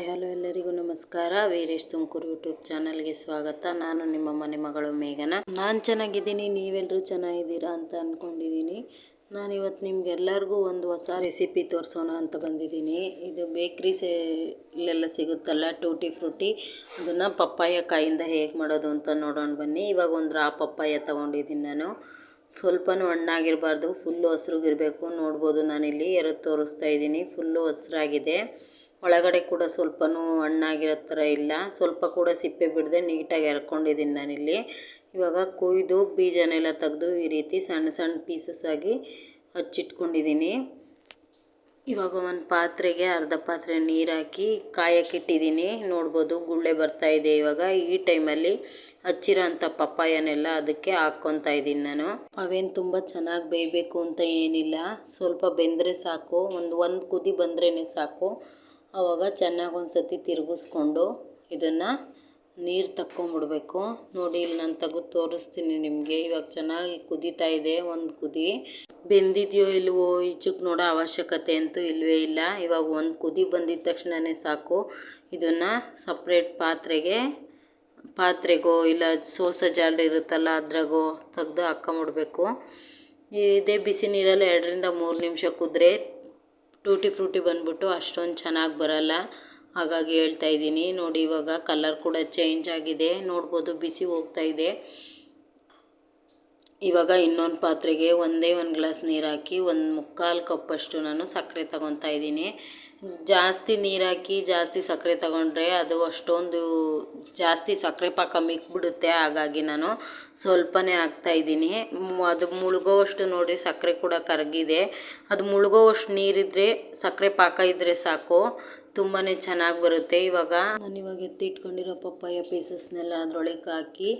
Hi, hello ಎಲ್ಲರಿಗೂ ನಮಸ್ಕಾರ. Veeresh Tumakuru YouTube ಚಾನಲ್ಗೆ ಸ್ವಾಗತ. ನಾನು ನಿಮ್ಮ ಮನೆ ಮಗಳು ಮೇಘನ. ನಾನು ಚೆನ್ನಾಗಿದ್ದೀನಿ ನೀವೆಲ್ಲರೂ ಚೆನ್ನಾಗಿದ್ದೀರಾ ಅಂತ ಅಂದ್ಕೊಂಡಿದ್ದೀನಿ ನಾನು ಇವತ್ತು ನಿಮ್ಗೆಲ್ಲರಿಗೂ ಒಂದು ಹೊಸ ರೆಸಿಪಿ ತೋರಿಸೋಣ ಅಂತ ಬಂದಿದ್ದೀನಿ. ಇದು ಬೇಕ್ರೀಸಲ್ಲೆಲ್ಲ ಸಿಗುತ್ತಲ್ಲ, ಟೂಟಿ ಫ್ರೂಟಿ. ಅದನ್ನು ಪಪ್ಪಾಯ ಕಾಯಿಂದ ಹೇಗೆ ಮಾಡೋದು ಅಂತ ನೋಡೋಣ ಬನ್ನಿ. ಇವಾಗ ಒಂದು ರಾ ಪಪ್ಪಾಯ ತೊಗೊಂಡಿದ್ದೀನಿ ನಾನು. ಸ್ವಲ್ಪನೂ ಹಣ್ಣಾಗಿರಬಾರ್ದು, ಫುಲ್ಲು ಹಸ್ರುಗಿರಬೇಕು. ನೋಡ್ಬೋದು ನಾನಿಲ್ಲಿ ಎರಡು ತೋರಿಸ್ತಾ ಇದ್ದೀನಿ. ಫುಲ್ಲು ಹಸ್ರಾಗಿದೆ. ಒಳಗಡೆ ಕೂಡ ಸ್ವಲ್ಪನೂ ಹಣ್ಣಾಗಿರೋ ಥರ ಇಲ್ಲ. ಸ್ವಲ್ಪ ಕೂಡ ಸಿಪ್ಪೆ ಬಿಡದೆ ನೀಟಾಗಿ ಎರ್ಕೊಂಡಿದ್ದೀನಿ ನಾನಿಲ್ಲಿ. ಇವಾಗ ಕೊಯ್ದು ಬೀಜನೆಲ್ಲ ತೆಗೆದು ಈ ರೀತಿ ಸಣ್ಣ ಸಣ್ಣ ಪೀಸಸ್ ಆಗಿ ಹಚ್ಚಿಟ್ಕೊಂಡಿದ್ದೀನಿ. ಇವಾಗ ಒಂದು ಪಾತ್ರೆಗೆ ಅರ್ಧ ಪಾತ್ರೆ ನೀರು ಹಾಕಿ ಕಾಯಕ್ಕಿಟ್ಟಿದ್ದೀನಿ ನೋಡ್ಬೋದು ಗುಳ್ಳೆ ಬರ್ತಾ ಇದೆ ಇವಾಗ. ಈ ಟೈಮಲ್ಲಿ ಹಚ್ಚಿರೋ ಅಂಥ ಪಪ್ಪಾಯನೆಲ್ಲ ಅದಕ್ಕೆ ಹಾಕ್ಕೊತಾ ಇದ್ದೀನಿ ನಾನು. ಅವೇನು ತುಂಬ ಚೆನ್ನಾಗಿ ಬೇಯಬೇಕು ಅಂತ ಏನಿಲ್ಲ. ಸ್ವಲ್ಪ ಬೆಂದರೆ ಸಾಕು. ಒಂದು ಒಂದು ಕುದಿ ಬಂದ್ರೇ ಸಾಕು. ಆವಾಗ ಚೆನ್ನಾಗಿ ಒಂದು ಸತಿ ತಿರುಗಿಸ್ಕೊಂಡು ಇದನ್ನು ನೀರು ತಕ್ಕೊಂಬಿಡ್ಬೇಕು. ನೋಡಿ, ಇಲ್ಲಿ ನಾನು ತೆಗೆದು ತೋರಿಸ್ತೀನಿ ನಿಮಗೆ. ಇವಾಗ ಚೆನ್ನಾಗಿ ಕುದೀತಾ ಇದೆ ಒಂದು ಕುದಿ. ಬೆಂದಿದೆಯೋ ಇಲ್ವೋ ಈಚಕ್ಕೆ ನೋಡೋ ಅವಶ್ಯಕತೆ ಅಂತೂ ಇಲ್ಲವೇ ಇಲ್ಲ. ಇವಾಗ ಒಂದು ಕುದಿ ಬಂದಿದ್ದ ತಕ್ಷಣವೇ ಸಾಕು. ಇದನ್ನು ಸಪ್ರೇಟ್ ಪಾತ್ರೆಗೆ, ಪಾತ್ರೆಗೋ ಇಲ್ಲ ಸೋಸ ಜಾಲ್ರಿ ಇರುತ್ತಲ್ಲ ಅದ್ರಾಗೋ ತೆಗೆದು ಹಾಕ್ಕೊಂಬಿಡ್ಬೇಕು. ಇದೇ ಬಿಸಿ ನೀರಲ್ಲಿ ಎರಡರಿಂದ ಮೂರು ನಿಮಿಷ ಕುದ್ರೆ, ಟೂಟಿ ಫ್ರೂಟಿ ಬಂದ್ಬಿಟ್ಟು ಅಷ್ಟೊಂದು ಚೆನ್ನಾಗಿ ಬರಲ್ಲ. ಹಾಗಾಗಿ ಹೇಳ್ತಾ ಇದ್ದೀನಿ. ನೋಡಿ, ಇವಾಗ ಕಲರ್ ಕೂಡ ಚೇಂಜ್ ಆಗಿದೆ. ನೋಡ್ಬೋದು, ಬಿಸಿ ಹೋಗ್ತಾ ಇದೆ. ಇವಾಗ ಇನ್ನೊಂದು ಪಾತ್ರೆಗೆ ಒಂದೇ ಒಂದು ಗ್ಲಾಸ್ ನೀರು ಹಾಕಿ ಒಂದು ಮುಕ್ಕಾಲು ಕಪ್ಪಷ್ಟು ನಾನು ಸಕ್ಕರೆ ತಗೊತಾ ಇದ್ದೀನಿ. ಜಾಸ್ತಿ ನೀರು ಹಾಕಿ ಜಾಸ್ತಿ ಸಕ್ಕರೆ ತಗೊಂಡ್ರೆ ಅದು ಅಷ್ಟೊಂದು ಜಾಸ್ತಿ ಸಕ್ಕರೆ ಪಾಕ ಮಿಕ್ಬಿಡುತ್ತೆ. ಹಾಗಾಗಿ ನಾನು ಸ್ವಲ್ಪನೇ ಹಾಕ್ತಾಯಿದ್ದೀನಿ ಅದು ಮುಳುಗೋವಷ್ಟು ನೋಡಿ ಸಕ್ಕರೆ ಕೂಡ ಕರಗಿದೆ. ಅದು ಮುಳುಗೋವಷ್ಟು ನೀರಿದ್ದರೆ ಸಕ್ಕರೆ ಪಾಕ ಇದ್ದರೆ ಸಾಕು. ತುಂಬಾ ಚೆನ್ನಾಗಿ ಬರುತ್ತೆ ಇವಾಗ. ನಾನು ಇವಾಗ ಎತ್ತಿಟ್ಕೊಂಡಿರೋ ಪಪ್ಪಾಯ ಪೀಸಸ್ನೆಲ್ಲ ಅದರೊಳಗೆ ಹಾಕಿ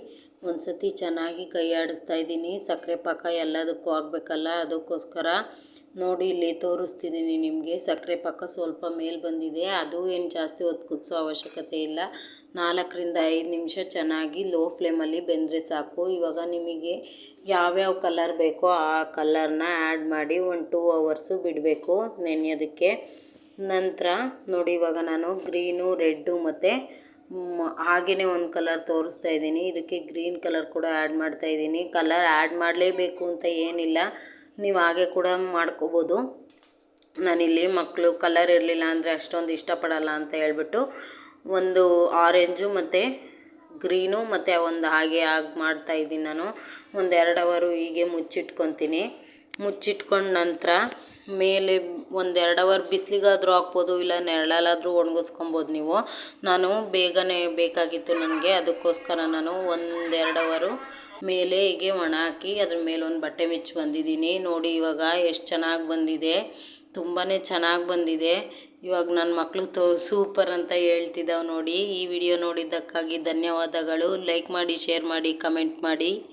ಒಂದು ಸತಿ ಚೆನ್ನಾಗಿ ಕೈ ಆಡಿಸ್ತಾ ಇದ್ದೀನಿ. ಸಕ್ಕರೆ ಪಾಕ ಎಲ್ಲದಕ್ಕೂ ಆಗಬೇಕಲ್ಲ, ಅದಕ್ಕೋಸ್ಕರ. ನೋಡಿ, ಇಲ್ಲಿ ತೋರಿಸ್ತಿದ್ದೀನಿ ನಿಮಗೆ. ಸಕ್ಕರೆ ಪಾಕ ಸ್ವಲ್ಪ ಮೇಲೆ ಬಂದಿದೆ. ಅದು ಏನು ಜಾಸ್ತಿ ಹೊತ್ತು ಕುದಿಸೋ ಅವಶ್ಯಕತೆ ಇಲ್ಲ. ನಾಲ್ಕರಿಂದ ಐದು ನಿಮಿಷ ಚೆನ್ನಾಗಿ ಲೋ ಫ್ಲೇಮಲ್ಲಿ ಬೆಂದರೆ ಸಾಕು. ಇವಾಗ ನಿಮಗೆ ಯಾವ್ಯಾವ ಕಲರ್ ಬೇಕೋ ಆ ಕಲರ್ನ ಆ್ಯಡ್ ಮಾಡಿ ಒಂದು ಟೂ ಅವರ್ಸು ಬಿಡಬೇಕು ನೆನೆಯೋದಕ್ಕೆ. ನಂತರ ನೋಡಿ ಇವಾಗ ನಾನು ಗ್ರೀನು, ರೆಡ್ಡು ಮತ್ತು ಹಾಗೆಯೇ ಒಂದು ಕಲರ್ ತೋರಿಸ್ತಾ ಇದ್ದೀನಿ. ಇದಕ್ಕೆ ಗ್ರೀನ್ ಕಲರ್ ಕೂಡ ಆ್ಯಡ್ ಮಾಡ್ತಾ ಇದ್ದೀನಿ. ಕಲರ್ ಆ್ಯಡ್ ಮಾಡಲೇಬೇಕು ಅಂತ ಏನಿಲ್ಲ. ನೀವು ಹಾಗೆ ಕೂಡ ಮಾಡ್ಕೋಬೋದು. ನಾನಿಲ್ಲಿ ಮಕ್ಕಳು ಕಲರ್ ಇರಲಿಲ್ಲ ಅಂದರೆ ಅಷ್ಟೊಂದು ಇಷ್ಟಪಡಲ್ಲ ಅಂತ ಹೇಳ್ಬಿಟ್ಟು ಒಂದು ಆರೆಂಜು ಮತ್ತು ಗ್ರೀನು ಮತ್ತು ಒಂದು ಹಾಗೆ ಆಗಿ ಮಾಡ್ತಾಯಿದ್ದೀನಿ ನಾನು. ಒಂದು ಎರಡು ಅವರು ಹೀಗೆ ಮುಚ್ಚಿಟ್ಕೊತೀನಿ. ಮುಚ್ಚಿಟ್ಕೊಂಡು ನಂತರ ಮೇಲೆ ಒಂದು ಎರಡು ಅವರ್ ಬಿಸಿಲಿಗಾದರೂ ಹಾಕ್ಬೋದು ಇಲ್ಲ ನೆರಳಲ್ಲಾದರೂ ಒಣಗಿಸ್ಕೊಬೋದು ನೀವು. ನಾನು ಬೇಗನೆ ಬೇಕಾಗಿತ್ತು ನನಗೆ, ಅದಕ್ಕೋಸ್ಕರ ನಾನು ಒಂದೆರಡು ಅವರು ಮೇಲೆ ಹೀಗೆ ಒಣ ಹಾಕಿ ಅದ್ರ ಮೇಲೆ ಒಂದು ಬಟ್ಟೆ ಮಿಚ್ಚಿ ಬಂದಿದ್ದೀನಿ. ನೋಡಿ, ಇವಾಗ ಎಷ್ಟು ಚೆನ್ನಾಗಿ ಬಂದಿದೆ. ತುಂಬಾ ಚೆನ್ನಾಗಿ ಬಂದಿದೆ. ಇವಾಗ ನನ್ನ ಮಕ್ಕಳು ತೋ ಸೂಪರ್ ಅಂತ ಹೇಳ್ತಿದ್ದಾವೆ ನೋಡಿ. ಈ ವಿಡಿಯೋ ನೋಡಿದ್ದಕ್ಕಾಗಿ ಧನ್ಯವಾದಗಳು. ಲೈಕ್ ಮಾಡಿ, ಶೇರ್ ಮಾಡಿ, ಕಮೆಂಟ್ ಮಾಡಿ.